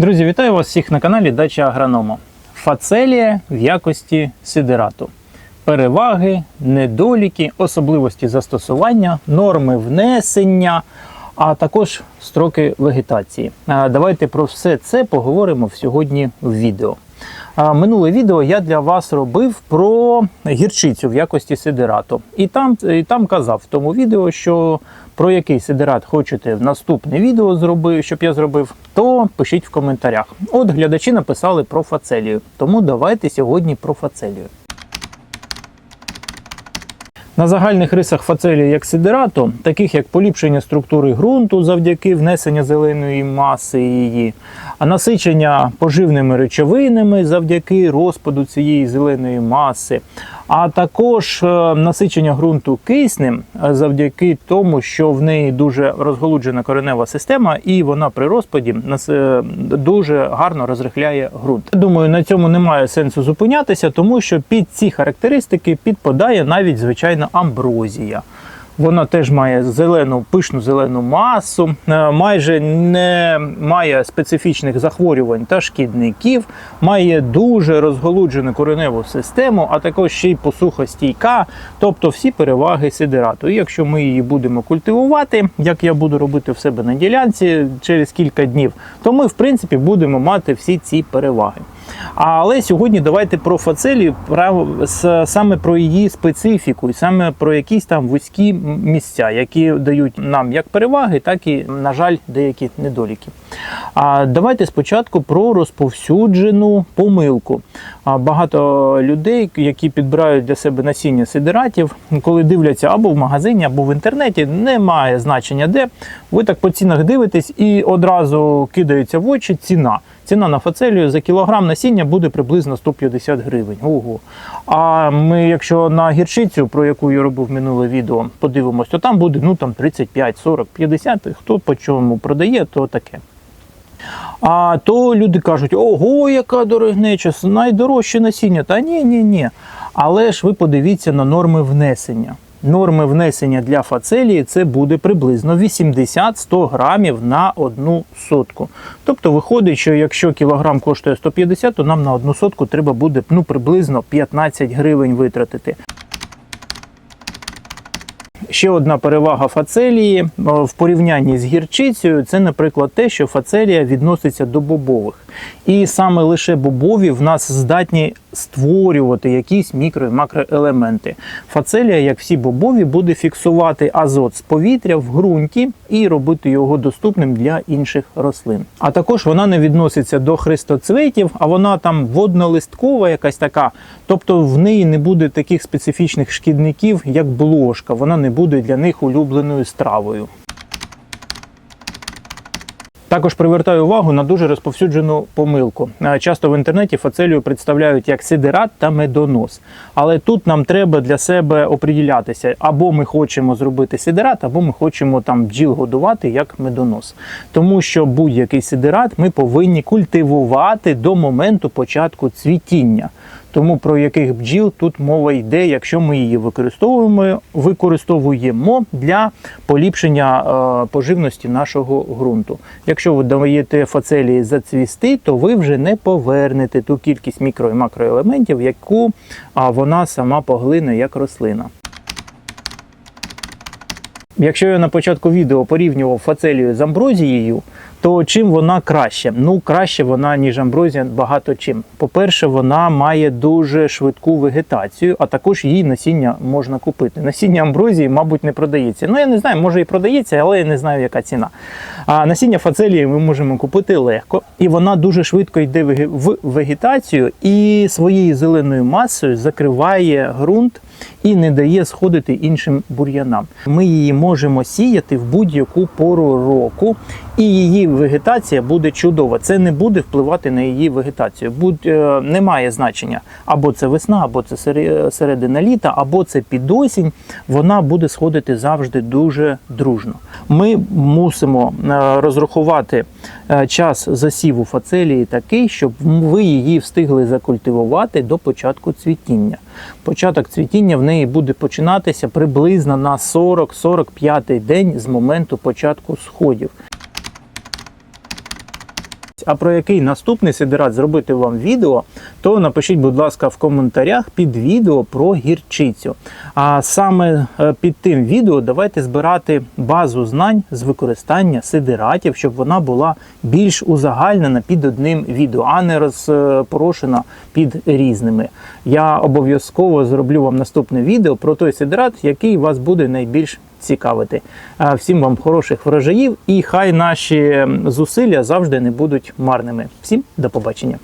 Друзі, вітаю вас всіх на каналі Дача Агронома. Фацелія в якості сидерату. Переваги, недоліки, особливості застосування, норми внесення, а також строки вегетації. Давайте про все це поговоримо сьогодні в відео. Минуле відео я для вас робив про гірчицю в якості сидерату. І там, і там казав в тому відео, що про який сидерат хочете в наступне відео зробив, щоб я зробив, то пишіть в коментарях. От глядачі написали про фацелію. Тому давайте сьогодні про фацелію. На загальних рисах фацелії як сидерату, таких як поліпшення структури ґрунту завдяки внесення зеленої маси її, а насичення поживними речовинами завдяки розпаду цієї зеленої маси, а також е, насичення ґрунту киснем е, завдяки тому, що в неї дуже розголуджена коренева система, і вона при розпаді е, дуже гарно розрихляє ґрунт. Думаю, на цьому немає сенсу зупинятися, тому що під ці характеристики підпадає навіть звичайна амброзія. Вона теж має зелену пишну зелену масу, е, майже не має специфічних захворювань та шкідників, має дуже розголуджену кореневу систему, а також ще й посухостійка, тобто всі переваги сидерату. І якщо ми її будемо культивувати, як я буду робити в себе на ділянці через кілька днів, то ми в принципі будемо мати всі ці переваги. Але сьогодні давайте про фацелію, саме про її специфіку, і саме про якісь там вузькі місця, які дають нам як переваги, так і, на жаль, деякі недоліки. А давайте спочатку про розповсюджену помилку. Багато людей, які підбирають для себе насіння сидератів, коли дивляться або в магазині, або в інтернеті, немає значення де. Ви так по цінах дивитесь і одразу кидається в очі ціна. Ціна на фацелію за кілограм насіння буде приблизно 150 гривень. Ого. А ми, якщо на гірчицю, про яку я робив минуле відео, подивимось, то там буде ну там 35, 40, 50, хто по чому продає, то таке. А то люди кажуть, ого, яка дорогнеча, найдорожче насіння. Та ні, ні, ні. Але ж ви подивіться на норми внесення. Норми внесення для фацелії це буде приблизно 80-100 грамів на одну сотку. Тобто виходить, що якщо кілограм коштує 150, то нам на одну сотку треба буде ну, приблизно 15 гривень витратити. Ще одна перевага фацелії в порівнянні з гірчицею це, наприклад, те, що фацелія відноситься до бобових. І саме лише бобові в нас здатні створювати якісь мікро і макроелементи. Фацелія, як всі бобові, буде фіксувати азот з повітря в ґрунті і робити його доступним для інших рослин. А також вона не відноситься до хрестоцветів, а вона там воднолисткова, якась така. Тобто в неї не буде таких специфічних шкідників, як блошка. Вона не буде для них улюбленою стравою. Також привертаю увагу на дуже розповсюджену помилку. Е, Часто в інтернеті фацелію представляють як сидерат та медонос. Але тут нам треба для себе оприділятися, або ми хочемо зробити сидерат, або ми хочемо там бджіл годувати як медонос. Тому що будь-який сидерат ми повинні культивувати до моменту початку цвітіння. Тому про яких бджіл тут мова йде, якщо ми її використовуємо, використовуємо для поліпшення е, поживності нашого ґрунту. Якщо ви даєте фацелії зацвісти, то ви вже не повернете ту кількість мікро і макроелементів, яку вона сама поглине як рослина. Якщо я на початку відео порівнював фацелію з амброзією, то чим вона краще? Ну, краще вона, ніж амброзія, багато чим. По-перше, вона має дуже швидку вегетацію, а також її насіння можна купити. Насіння амброзії, мабуть, не продається. Ну, я не знаю, може і продається, але я не знаю, яка ціна. А насіння фацелії ми можемо купити легко, і вона дуже швидко йде в вегетацію і своєю зеленою масою закриває ґрунт і не дає сходити іншим бур'янам. Ми її можемо сіяти в будь-яку пору року, і її вегетація буде чудова. Це не буде впливати на її вегетацію. Будь е, немає значення або це весна, або це середина літа, або це під осінь. Вона буде сходити завжди дуже дружно. Ми мусимо е, розрахувати е, час засіву фацелії такий, щоб ви її встигли закультивувати до початку цвітіння. Початок цвітіння в неї буде починатися приблизно на 40-45 день з моменту початку сходів. А про який наступний сидират зробити вам відео, то напишіть, будь ласка, в коментарях під відео про гірчицю. А саме е, під тим відео давайте збирати базу знань з використання сидиратів, щоб вона була більш узагальнена під одним відео, а не розпорошена під різними. Я обов'язково зроблю вам наступне відео про той сидират, який вас буде найбільш цікавити. Всім вам хороших врожаїв і хай наші зусилля завжди не будуть марними. Всім до побачення.